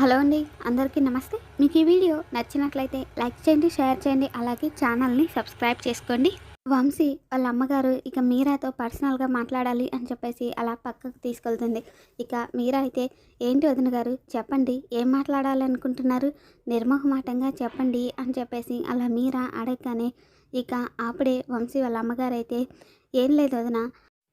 Hello అండి అందరికీ నమస్తే. మీకు ఈ వీడియో నచ్చినట్లయితే లైక్ చేయండి షేర్ చేయండి అలాగే ఛానల్ని సబ్స్క్రైబ్ చేసుకోండి. వంశీ వాళ్ళ అమ్మగారు ఇక మీరాతో పర్సనల్గా మాట్లాడాలి అని చెప్పేసి అలా పక్కకు తీసుకెళ్తుంది. ఇక మీరా అయితే ఏంటి వదిన గారు చెప్పండి ఏం మాట్లాడాలనుకుంటున్నారు నిర్మోహమాటంగా చెప్పండి అని చెప్పేసి అలా మీరా అడగగానే ఇక అప్పుడే వంశీ వాళ్ళ అమ్మగారు అయితే ఏం లేదు వదిన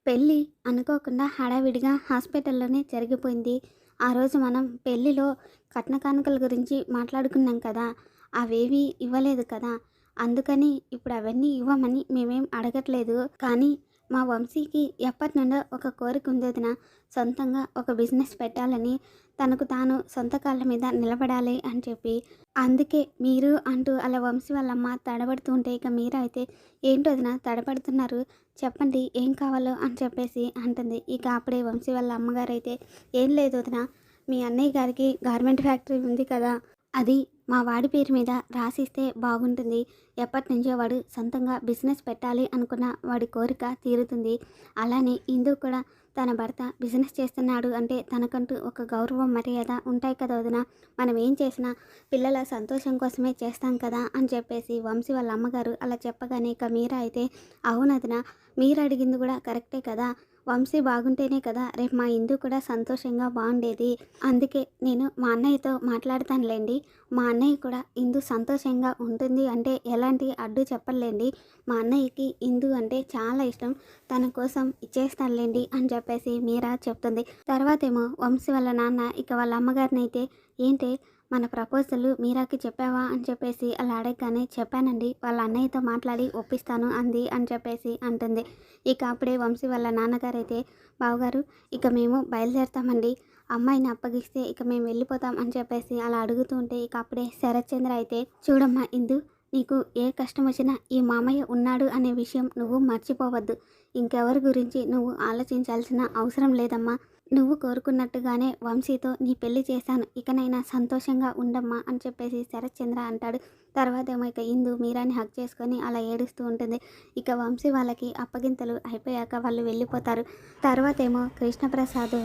పెళ్ళి అనుకోకుండా హడావిడిగా హాస్పిటల్లోనే జరిగిపోయింది. ఆ రోజు మనం పెళ్ళిలో కట్న కానుకల గురించి మాట్లాడుకున్నాం కదా అవేవి ఇవ్వలేదు కదా. అందుకని ఇప్పుడు అవన్నీ ఇవ్వమని మేమేం అడగట్లేదు. కానీ మా వంశీకి ఎప్పటి నుండో ఒక కోరిక ఉందేదిన సొంతంగా ఒక బిజినెస్ పెట్టాలని తనకు తాను సొంత కాళ్ళ మీద నిలబడాలి అని చెప్పి. అందుకే మీరు అంటూ అలా వంశీ వాళ్ళమ్మ తడబడుతుంటే ఇక మీరు అయితే ఏంటో వదిన తడబడుతున్నారు చెప్పండి ఏం కావాలో అని చెప్పేసి అంటుంది. ఇక అప్పుడే వంశీ వాళ్ళ అమ్మగారు అయితే ఏం లేదు వదిన మీ అన్నయ్య గారికి గార్మెంట్ ఫ్యాక్టరీ ఉంది కదా అది మా వాడి పేరు మీద రాసిస్తే బాగుంటుంది. ఎప్పటి నుంచో వాడు సొంతంగా బిజినెస్ పెట్టాలి అనుకున్న వాడి కోరిక తీరుతుంది. అలానే ఇందు కూడా తన భర్త బిజినెస్ చేస్తున్నాడు అంటే తనకంటూ ఒక గౌరవం మర్యాద ఉంటాయి కదా వదిన. మనం ఏం చేసినా పిల్లల సంతోషం కోసమే చేస్తాం కదా అని చెప్పేసి వంశీ వాళ్ళ అమ్మగారు అలా చెప్పగానే ఇక మీరా అయితే అవునదిన మీరు అడిగింది కూడా కరెక్టే కదా. వంశీ బాగుంటేనే కదా రేపు మా ఇందు కూడా సంతోషంగా బాగుండేది అందుకే నేను మా అన్నయ్యతో మాట్లాడతానులేండి. మా అన్నయ్య కూడా ఇందు సంతోషంగా ఉంటుంది అంటే ఎలాంటి అడ్డు చెప్పలేండి మా అన్నయ్యకి ఇందు అంటే చాలా ఇష్టం. తన కోసం ఇచ్చేస్తానులేండి అని చెప్పేసి మీరా చెప్తుంది. తర్వాత ఏమో వంశీ వాళ్ళ నాన్న ఇక వాళ్ళ అమ్మగారిని అయితే ఏంటి మన ప్రపోజల్ మీరాకి చెప్పావా అని చెప్పేసి అలా అడగగానే చెప్పానండి. వాళ్ళ అన్నయ్యతో మాట్లాడి ఒప్పిస్తాను అంది అని చెప్పేసి అంటుంది. ఇక అప్పుడే వంశీ వాళ్ళ నాన్నగారు అయితే బావగారు ఇక మేము బయలుదేరుతామండి. అమ్మాయిని అప్పగిస్తే ఇక మేము వెళ్ళిపోతాం అని చెప్పేసి అలా అడుగుతూ ఉంటే ఇక అప్పుడే శరత్చంద్ర అయితే చూడమ్మా ఇందు నీకు ఏ కష్టం వచ్చినా ఈ మామయ్య ఉన్నాడు అనే విషయం నువ్వు మర్చిపోవద్దు. ఇంకెవరి గురించి నువ్వు ఆలోచించాల్సిన అవసరం లేదమ్మా. నువ్వు కోరుకున్నట్టుగానే వంశీతో నీ పెళ్ళి చేశాను. ఇకనైనా సంతోషంగా ఉండమ్మా అని చెప్పేసి శరత్చంద్ర అంటాడు. తర్వాత ఏమో ఇక ఇందు మీరాని హక్ చేసుకొని అలా ఏడుస్తూ ఉంటుంది. ఇక వంశీ వాళ్ళకి అప్పగింతలు అయిపోయాక వాళ్ళు వెళ్ళిపోతారు. తర్వాత ఏమో కృష్ణప్రసాద్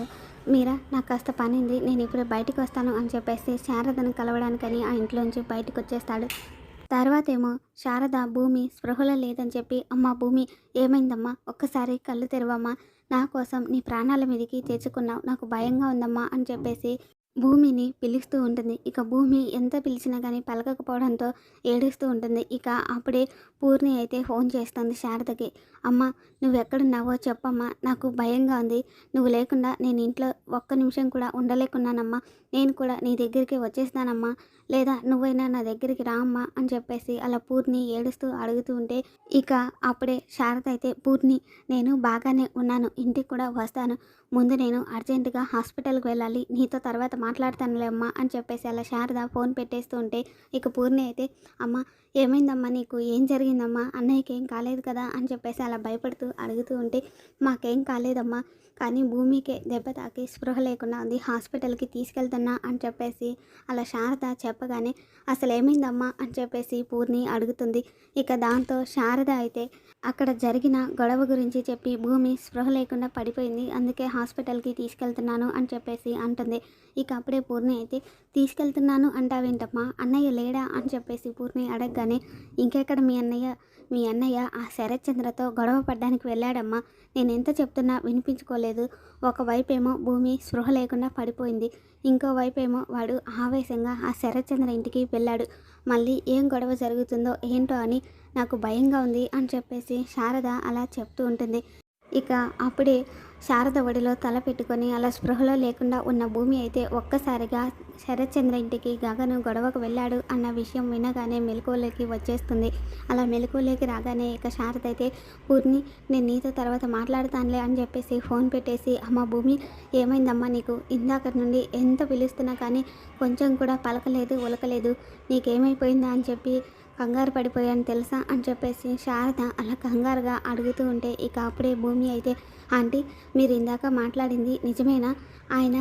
మీరా నాకు కాస్త పనింది. నేను ఇప్పుడు బయటకు వస్తాను అని చెప్పేసి శారదను కలవడానికని ఆ ఇంట్లోంచి బయటకు వచ్చేస్తాడు తర్వాత ఏమో శారద భూమి స్పృహలో లేదని చెప్పి అమ్మ భూమి ఏమైందమ్మా? ఒక్కసారి కళ్ళు తెరవమ్మా. నా కోసం నీ ప్రాణాల మీదకి తెచ్చుకున్నావు. నాకు భయంగా ఉందమ్మా అని చెప్పేసి భూమిని పిలుస్తూ ఉంటుంది. ఇక భూమి ఎంత పిలిచినా కానీ పలకకపోవడంతో ఏడుస్తూ ఉంటుంది. ఇక అప్పుడే పూర్ణి అయితే ఫోన్ చేస్తుంది శారదకి. అమ్మ నువ్వు ఎక్కడున్నావో చెప్పమ్మా. నాకు భయంగా ఉంది. నువ్వు లేకుండా నేను ఇంట్లో ఒక్క నిమిషం కూడా ఉండలేకున్నానమ్మా. నేను కూడా నీ దగ్గరికి వచ్చేస్తానమ్మా. లేదా నువ్వైనా నా దగ్గరికి రామ్మా అని చెప్పేసి అలా పూర్ణి ఏడుస్తూ అడుగుతూ ఉంటే ఇక అప్పుడే శారద అయితే పూర్ణి నేను బాగానే ఉన్నాను ఇంటికి కూడా వస్తాను. ముందు నేను అర్జెంటుగా హాస్పిటల్కి వెళ్ళాలి నీతో తర్వాత మాట్లాడతానులే అమ్మా అని చెప్పేసి అలా శారద ఫోన్ పెట్టేస్తూ ఉంటే ఇక పూర్ణి అయితే అమ్మ ఏమైందమ్మా నీకు? ఏం జరిగిందమ్మా? అన్నయ్యకి ఏం కాలేదు కదా? అని చెప్పేసి అలా భయపడుతూ అడుగుతూ ఉంటే మాకేం కాలేదమ్మా. కానీ భూమికే దెబ్బ తాకి స్పృహ లేకుండా ఉంది. హాస్పిటల్కి తీసుకెళ్తున్నా అని చెప్పేసి అలా శారద చెప్పగానే అసలు ఏమైందమ్మా అని చెప్పేసి పూర్ణి అడుగుతుంది. ఇక దాంతో శారద అయితే అక్కడ జరిగిన గొడవ గురించి చెప్పి భూమి స్పృహ లేకుండా పడిపోయింది. అందుకే హాస్పిటల్కి తీసుకెళ్తున్నాను అని చెప్పేసి అంటుంది. ఇక అప్పుడే పూర్ణి అయితే తీసుకెళ్తున్నాను అంటావేంటమ్మా? అన్నయ్య లేడా? అని చెప్పేసి పూర్ణి అడగ చూడగానే ఇంకెక్కడ మీ అన్నయ్య మీ అన్నయ్య ఆ శరత్చంద్రతో గొడవ పడ్డానికి వెళ్ళాడమ్మా. నేను ఎంత చెప్తున్నా వినిపించుకోలేదు. ఒకవైపేమో భూమి స్పృహ లేకుండా పడిపోయింది. ఇంకోవైపేమో వాడు ఆవేశంగా ఆ శరత్చంద్ర ఇంటికి వెళ్ళాడు. మళ్ళీ ఏం గొడవ జరుగుతుందో ఏంటో అని నాకు భయంగా ఉంది అని చెప్పేసి శారద అలా చెప్తూ ఉంటుంది. ఇక అప్పుడే శారద ఒడిలో తల పెట్టుకొని అలా స్పృహలో లేకుండా ఉన్న భూమి అయితే ఒక్కసారిగా శరత్చంద్ర ఇంటికి గగను గొడవకు వెళ్ళాడు అన్న విషయం వినగానే మెలకువలోకి వచ్చేస్తుంది. అలా మెలకువలోకి రాగానే ఇక శారద అయితే పూర్ణి నేను నీతో తర్వాత మాట్లాడతానులే అని చెప్పేసి ఫోన్ పెట్టేసి అమ్మ భూమి ఏమైందమ్మా నీకు? ఇందాక నుండి ఎంత పిలుస్తున్నా కానీ కొంచెం కూడా పలకలేదు ఉలకలేదు. నీకేమైపోయిందా? అని చెప్పి కంగారు పడిపోయాను తెలుసా అని చెప్పేసి శారద అలా కంగారుగా అడుగుతూ ఉంటే ఇక అప్పుడే భూమి అయితే ఆంటీ మీరు ఇందాక మాట్లాడింది నిజమేనా? ఆయన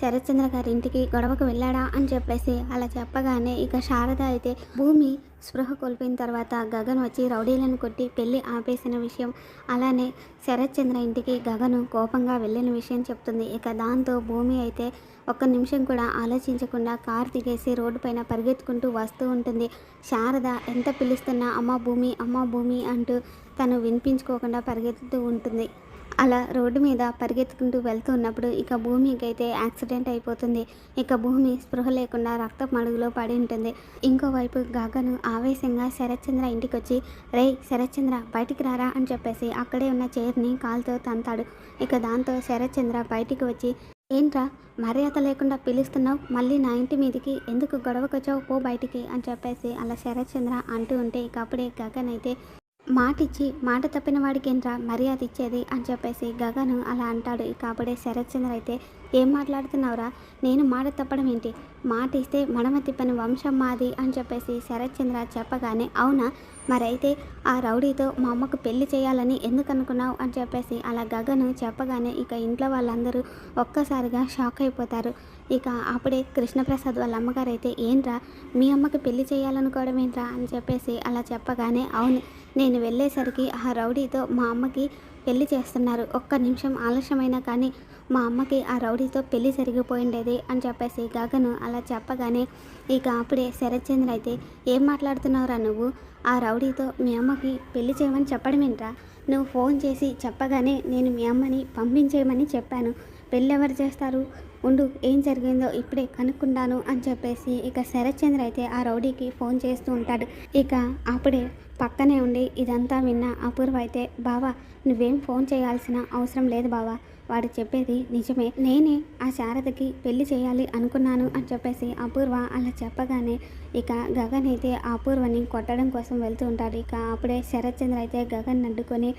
శరత్చంద్ర గారి ఇంటికి గొడవకు వెళ్ళాడా అని చెప్పేసి అలా చెప్పగానే ఇక శారద అయితే భూమి స్పృహ కోల్పోయిన తర్వాత గగన్ వచ్చి రౌడీలను కొట్టి పెళ్ళి ఆపేసిన విషయం. అలానే శరత్చంద్ర ఇంటికి గగను కోపంగా వెళ్ళిన విషయం చెప్తుంది. ఇక దాంతో భూమి అయితే ఒక్క నిమిషం కూడా ఆలోచించకుండా కార్ దిగేసి రోడ్డు పైన పరిగెత్తుకుంటూ వస్తూ ఉంటుంది. శారద ఎంత పిలుస్తున్నా అమ్మ భూమి అమ్మ భూమి అంటూ తను వినిపించుకోకుండా పరిగెత్తుతూ ఉంటుంది. అలా రోడ్డు మీద పరిగెత్తుకుంటూ వెళ్తూ ఉన్నప్పుడు ఇక భూమికి అయితే యాక్సిడెంట్ అయిపోతుంది. ఇక భూమి స్పృహ లేకుండా రక్త మడుగులో పడి ఉంటుంది. ఇంకోవైపు గగను ఆవేశంగా శరత్చంద్ర ఇంటికి వచ్చి రేయ్ శరత్చంద్ర బయటికి రారా అని చెప్పేసి అక్కడే ఉన్న చైర్ని కాలుతో తంతాడు. ఇక దాంతో శరత్చంద్ర బయటికి వచ్చి ఏంట్రా మర్యాద లేకుండా పిలుస్తున్నావు? మళ్ళీ నా ఇంటి మీదకి ఎందుకు గొడవకొచ్చావు? పో బయటికి అని చెప్పేసి అలా శరత్చంద్ర అంటూ ఉంటే ఇక అప్పుడే గగన్ అయితే మాటిచ్చి మాట తప్పిన వాడికి ఏంట్రా మర్యాద ఇచ్చేది అని చెప్పేసి గగను అలా అంటాడు. ఇక అప్పుడే శరత్చంద్ర అయితే ఏం మాట్లాడుతున్నావురా? నేను మాట తప్పడం ఏంటి? మాట ఇస్తే మడమ తిప్పని వంశం మాది అని చెప్పేసి శరత్చంద్ర చెప్పగానే అవునా? మరైతే ఆ రౌడీతో మా అమ్మకు పెళ్ళి చేయాలని ఎందుకు అనుకున్నావు? అని చెప్పేసి అలా గగను చెప్పగానే ఇక ఇంట్లో వాళ్ళందరూ ఒక్కసారిగా షాక్ అయిపోతారు. ఇక అప్పుడే కృష్ణప్రసాద్ వాళ్ళ అమ్మగారు అయితే ఏంట్రా? మీ అమ్మకి పెళ్ళి చేయాలనుకోవడం ఏంట్రా? అని చెప్పేసి అలా చెప్పగానే అవును. నేను వెళ్ళేసరికి ఆ రౌడీతో మా అమ్మకి పెళ్ళి చేస్తున్నారు. ఒక్క నిమిషం ఆలస్యమైనా కానీ మా అమ్మకి ఆ రౌడీతో పెళ్ళి జరిగిపోయిండేది అని చెప్పేసి గగను అలా చెప్పగానే ఇక అప్పుడే శరత్చంద్ర అయితే ఏం మాట్లాడుతున్నావురా నువ్వు? ఆ రౌడీతో మీ అమ్మకి పెళ్ళి చేయమని చెప్పడం ఏంట్రా? నువ్వు ఫోన్ చేసి చెప్పగానే నేను మీ అమ్మని పంపించేయమని చెప్పాను. పెళ్ళి ఎవరు చేస్తారు? ఉండు ఏం జరిగిందో ఇప్పుడే కనుక్కుంటాను అని చెప్పేసి ఇక శరత్చంద్ర అయితే ఆ రౌడీకి ఫోన్ చేస్తూ ఉంటాడు. ఇక అప్పుడే పక్కనే ఉండి ఇదంతా విన్న అపూర్వ అయితే బావా నువ్వేం ఫోన్ చేయాల్సిన అవసరం లేదు బావా. వాడు చెప్పేది నిజమే. నేనే ఆ శారదకి పెళ్ళి చేయాలి అనుకున్నాను అని చెప్పేసి అపూర్వ అలా చెప్పగానే ఇక గగన్ అయితే ఆ అపూర్వని కొట్టడం కోసం వెళ్తూ ఉంటాడు. ఇక అప్పుడే శరత్చంద్ర అయితే గగన్ అడ్డుకొని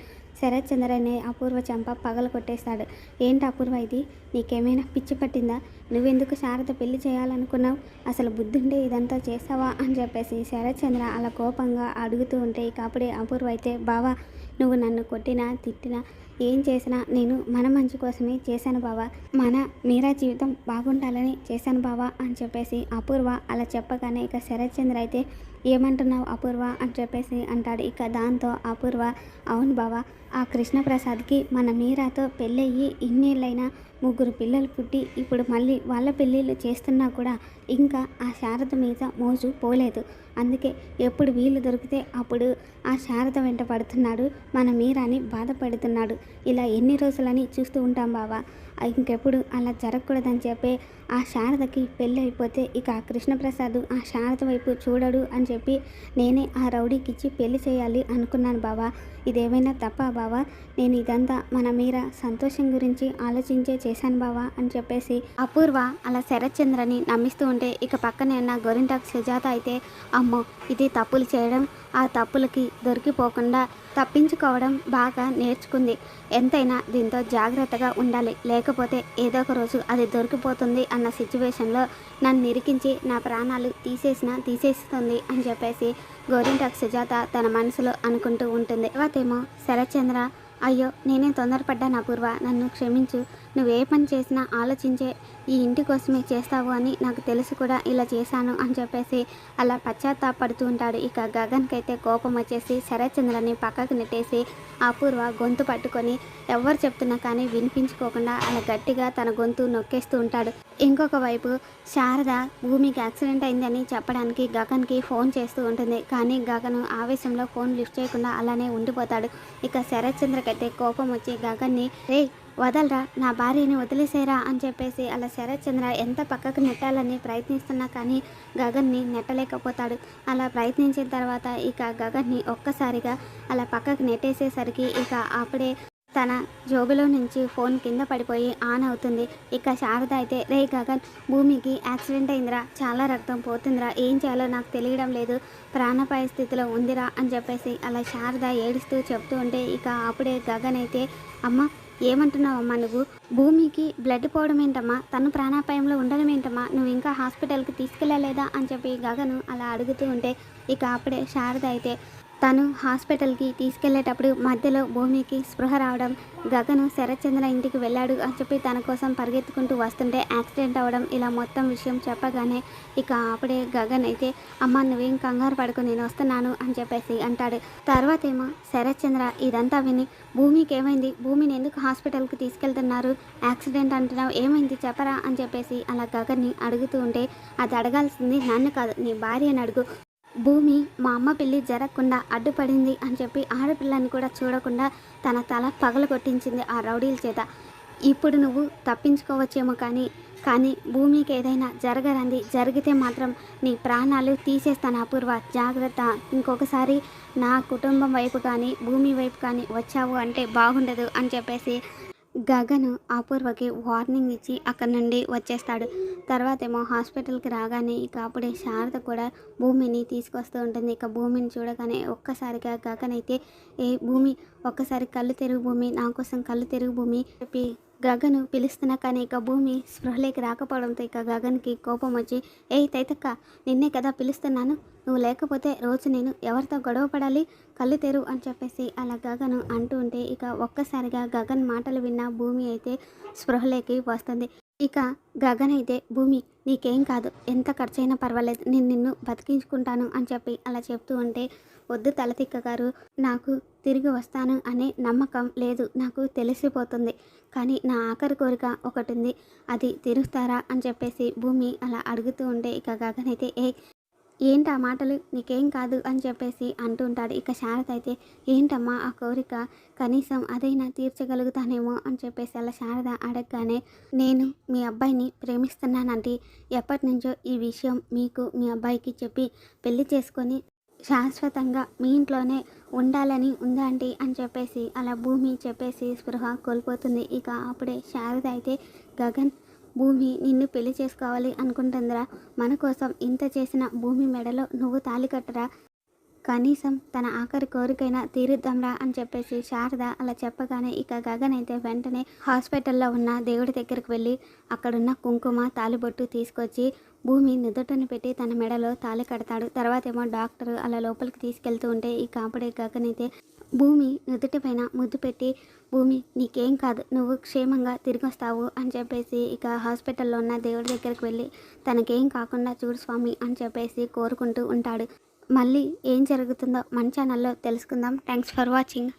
శరత్చంద్ర అనే అపూర్వ చెంప పగల కొట్టేస్తాడు. ఏంటి అపూర్వ ఇది? నీకేమైనా పిచ్చి పట్టిందా? నువ్వెందుకు శారద పెళ్ళి చేయాలనుకున్నావు? అసలు బుద్ధుండే ఇదంతా చేస్తావా? అని చెప్పేసి శరత్చంద్ర అలా కోపంగా అడుగుతూ ఉంటే ఇక అప్పుడే అపూర్వ అయితే బావా నువ్వు నన్ను కొట్టినా తిట్టినా ఏం చేసినా నేను మన మంచి కోసమే చేశాను బావా. మన మీరా జీవితం బాగుండాలని చేశాను బావా అని చెప్పేసి అపూర్వ అలా చెప్పగానే ఇక శరత్చంద్ర అయితే ఏమంటున్నావు అపూర్వ అని చెప్పేసి అంటాడు. ఇక దాంతో అపూర్వ అవును బావా ఆ కృష్ణప్రసాద్కి మన మీరాతో పెళ్ళయ్యి ఇన్నేళ్ళైనా ముగ్గురు పిల్లలు పుట్టి ఇప్పుడు మళ్ళీ వాళ్ళ పెళ్ళిళ్ళు చేస్తున్నా కూడా ఇంకా ఆ శారద మీద మోజు పోలేదు. అందుకే ఎప్పుడు వీలు దొరికితే అప్పుడు ఆ శారద వెంట పడుతున్నాడు. మన మీరాని బాధపడుతున్నాడు. ఇలా ఎన్ని రోజులని చూస్తూ ఉంటాం బావా. ఇంకెప్పుడు అలా జరగకూడదని చెప్పే ఆ శారదకి పెళ్ళి అయిపోతే ఇక కృష్ణప్రసాద్ ఆ శారద వైపు చూడడు అని చెప్పి నేనే ఆ రౌడీకి ఇచ్చి పెళ్ళి చేయాలి అనుకున్నాను బావా. ఇదేమైనా తప్ప బావా? నేను ఇదంతా మన మీర సంతోషం గురించి ఆలోచించే చేశాను బావా అని చెప్పేసి అపూర్వ అలా శరత్చంద్రని నమ్మిస్తూ ఉంటే ఇక పక్కనే ఉన్న గోరింటాకు సుజాత అయితే అమ్మో ఇది తప్పులు చేయడం ఆ తప్పులకి దొరికిపోకుండా తప్పించుకోవడం బాగా నేర్చుకుంది. ఎంతైనా దీంతో జాగ్రత్తగా ఉండాలి. లేకపోతే ఏదో ఒక రోజు అది దొరికిపోతుంది అన్న సిచ్యువేషన్లో నన్ను నిరికించి నా ప్రాణాలు తీసేసిన తీసేస్తుంది అని చెప్పేసి గోరింటాక్ సుజాత తన మనసులో అనుకుంటూ ఉంటుంది. తర్వాతేమో శరత్చంద్ర అయ్యో నేనే తొందరపడ్డాను అపూర్వ నన్ను క్షమించు. నువ్వు ఏ పని చేసినా ఆలోచించే ఈ ఇంటి కోసమే చేస్తావు అని నాకు తెలుసు కూడా ఇలా చేశాను అని చెప్పేసి అలా పశ్చాత్తాపడుతూ ఉంటాడు. ఇక గగన్కైతే కోపం వచ్చేసి శరత్చంద్రని పక్కకు నెట్టేసి అపూర్వ గొంతు పట్టుకొని ఎవరు చెప్తున్నా కానీ వినిపించుకోకుండా అలా గట్టిగా తన గొంతు నొక్కేస్తూ ఉంటాడు. ఇంకొక వైపు శారద భూమికి యాక్సిడెంట్ అయిందని చెప్పడానికి గగన్కి ఫోన్ చేస్తూ ఉంటుంది. కానీ గగన్ ఆవేశంలో ఫోన్ లిఫ్ట్ చేయకుండా అలానే ఉండిపోతాడు. ఇక శరత్చంద్రకైతే కోపం వచ్చి గగన్ని రే వదలరా నా భార్యని వదిలేసేరా అని చెప్పేసి అలా శరత్చంద్ర ఎంత పక్కకు నెట్టాలని ప్రయత్నిస్తున్నా కానీ గగన్ని నెట్టలేకపోతాడు. అలా ప్రయత్నించిన తర్వాత ఇక గగన్ని ఒక్కసారిగా అలా పక్కకు నెట్టేసేసరికి ఇక అప్పుడే తన జోబులో నుంచి ఫోన్ కింద పడిపోయి ఆన్ అవుతుంది. ఇక శారద అయితే రే గగన్ భూమికి యాక్సిడెంట్ అయిందిరా చాలా రక్తం పోతుందిరా ఏం చేయాలో నాకు తెలియడం లేదు ప్రాణపాయ స్థితిలో ఉందిరా అని చెప్పేసి అలా శారద ఏడుస్తూ చెప్తూ ఉంటే ఇక అప్పుడే గగన్ అయితే అమ్మ ఏమంటున్నావమ్మా నువ్వు? భూమికి బ్లడ్ పోవడం ఏంటమ్మా? తను ప్రాణాపాయంలో ఉండడం ఏంటమ్మా? నువ్వు ఇంకా హాస్పిటల్కి తీసుకెళ్ళలేదా అని చెప్పి గగను అలా అడుగుతూ ఉంటే ఇక అప్పుడే శారద అయితే తను హాస్పిటల్కి తీసుకెళ్ళేటప్పుడు మధ్యలో భూమికి స్పృహ రావడం గగను శరత్చంద్ర ఇంటికి వెళ్ళాడు అని చెప్పి తన కోసం పరిగెత్తుకుంటూ వస్తుంటే యాక్సిడెంట్ అవ్వడం ఇలా మొత్తం విషయం చెప్పగానే ఇక అప్పుడే గగన్ అయితే అమ్మ నువ్వేం కంగారు పడుకు నేను వస్తున్నాను అని చెప్పేసి అంటాడు. తర్వాత ఏమో శరత్చంద్ర ఇదంతా విని భూమికి ఏమైంది భూమిని ఎందుకు హాస్పిటల్కి తీసుకెళ్తున్నారు? యాక్సిడెంట్ అంటున్నావు ఏమైంది? చెప్పరా అని చెప్పేసి అలా గగన్ని అడుగుతూ ఉంటే అది అడగాల్సింది నన్ను కాదు నీ భార్యని అడుగు. భూమి మా అమ్మ పెళ్ళి జరగకుండా అడ్డుపడింది అని చెప్పి ఆడపిల్లని కూడా చూడకుండా తన తల పగలు కొట్టించింది ఆ రౌడీల చేత. ఇప్పుడు నువ్వు తప్పించుకోవచ్చేమో కానీ కానీ భూమికి ఏదైనా జరగరంది జరిగితే మాత్రం నీ ప్రాణాలు తీసేస్తాను అపూర్వ. జాగ్రత్త. ఇంకొకసారి నా కుటుంబం వైపు కానీ భూమి వైపు కానీ వచ్చావు అంటే బాగుండదు అని చెప్పేసి గగన్ అపూర్వకి వార్నింగ్ ఇచ్చి అక్కడి నుండి వచ్చేస్తాడు. తర్వాత ఏమో హాస్పిటల్కి రాగానే ఇక అప్పుడే శారద కూడా భూమిని తీసుకొస్తూ ఉంటుంది. ఇక భూమిని చూడగానే ఒక్కసారిగా గగన్ అయితే ఏ భూమి ఒక్కసారి కళ్ళు తెరుగు భూమి నా కోసం కళ్ళు తెరుగు భూమి చెప్పి గగను పిలుస్తున్నా కానీ ఇక భూమి స్పృహలోకి రాకపోవడంతో ఇక గగన్కి కోపం వచ్చి ఏ తైతక్క నిన్నే కదా పిలుస్తున్నాను. నువ్వు లేకపోతే రోజు నేను ఎవరితో గొడవ పడాలి? కళ్ళు తెరు అని చెప్పేసి అలా గగను అంటూ ఉంటే ఇక ఒక్కసారిగా గగన్ మాటలు విన్న భూమి అయితే స్పృహలోకి వస్తుంది. ఇక గగన్ అయితే భూమి నీకేం కాదు. ఎంత ఖర్చైనా పర్వాలేదు. నేను నిన్ను బతికించుకుంటాను అని చెప్పి అలా చెప్తూ ఉంటే వద్దు తలతిక్క గారు నాకు తిరిగి వస్తాను అనే నమ్మకం లేదు నాకు తెలిసిపోతుంది. కానీ నా ఆఖరి కోరిక ఒకటి ఉంది అది తీరుస్తారా అని చెప్పేసి భూమి అలా అడుగుతూ ఉంటే ఇక గగనైతే ఏ ఏంటి ఆ మాటలు? నీకేం కాదు అని చెప్పేసి అంటుంటాడు ఇక శారద అయితే ఏంటమ్మా ఆ కోరిక? కనీసం అదైనా తీర్చగలుగుతానేమో అని చెప్పేసి అలా శారద అడగగానే నేను మీ అబ్బాయిని ప్రేమిస్తున్నానంటే. ఎప్పటి నుంచో ఈ విషయం మీకు మీ అబ్బాయికి చెప్పి పెళ్ళి చేసుకొని శాశ్వతంగా మీ ఇంట్లోనే ఉండాలని ఉందండి అని చెప్పేసి అలా భూమి చెప్పేసి స్పృహ కోల్పోతుంది. ఇక అప్పుడే శారద అయితే గగన్ భూమి నిన్ను పెళ్ళి చేసుకోవాలి అనుకుంటుందిరా. మన కోసం ఇంత చేసిన భూమి మెడలో నువ్వు తాలి కట్టరా. కనీసం తన ఆఖరి కోరికైనా తీరుద్దాంరా అని చెప్పేసి శారద అలా చెప్పగానే ఇక గగన్ అయితే వెంటనే హాస్పిటల్లో ఉన్న దేవుడి దగ్గరికి వెళ్ళి అక్కడున్న కుంకుమ తాలిబొట్టు తీసుకొచ్చి భూమి నుదుటను పెట్టి తన మెడలో తాళి కడతాడు. తర్వాత ఏమో డాక్టర్ అలా లోపలికి తీసుకెళ్తూ ఉంటే ఈ కాపుడే గగన్ అయితే భూమి నుదుటి పైన ముద్దు పెట్టి భూమి నీకేం కాదు నువ్వు క్షేమంగా తిరిగి వస్తావు అని చెప్పేసి ఇక హాస్పిటల్లో ఉన్న దేవుడి దగ్గరికి వెళ్ళి తనకేం కాకుండా చూడు స్వామి అని చెప్పేసి కోరుకుంటూ ఉంటాడు. మళ్ళీ ఏం జరుగుతుందో మన ఛానల్లో తెలుసుకుందాం. Thanks for watching